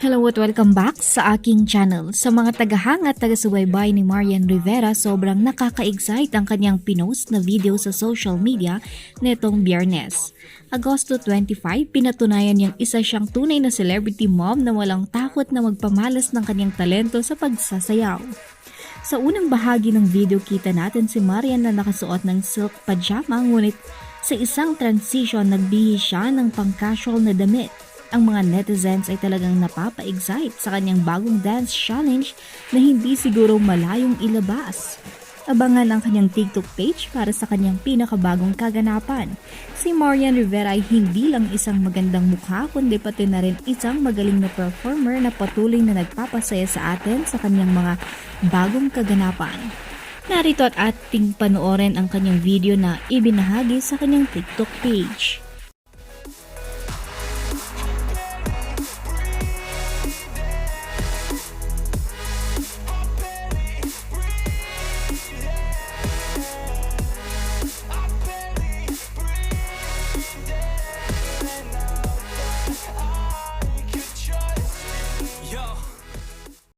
Hello at welcome back sa aking channel. Sa mga tagahang at taga-subaybay ni Marian Rivera, sobrang nakaka-excite ang kanyang pinost na video sa social media netong biyernes. Agosto 25, pinatunayan niyang isa siyang tunay na celebrity mom na walang takot na magpamalas ng kanyang talento sa pagsasayaw. Sa unang bahagi ng video kita natin si Marian na nakasuot ng silk pajama ngunit sa isang transition nagbihis siya ng pang-casual na damit. Ang mga netizens ay talagang napapa-excite sa kanyang bagong dance challenge na hindi siguro malayong ilabas. Abangan ang kanyang TikTok page para sa kanyang pinakabagong kaganapan. Si Marian Rivera ay hindi lang isang magandang mukha kundi pati na rin isang magaling na performer na patuloy na nagpapasaya sa atin sa kanyang mga bagong kaganapan. Narito at ating panoorin ang kanyang video na ibinahagi sa kanyang TikTok page.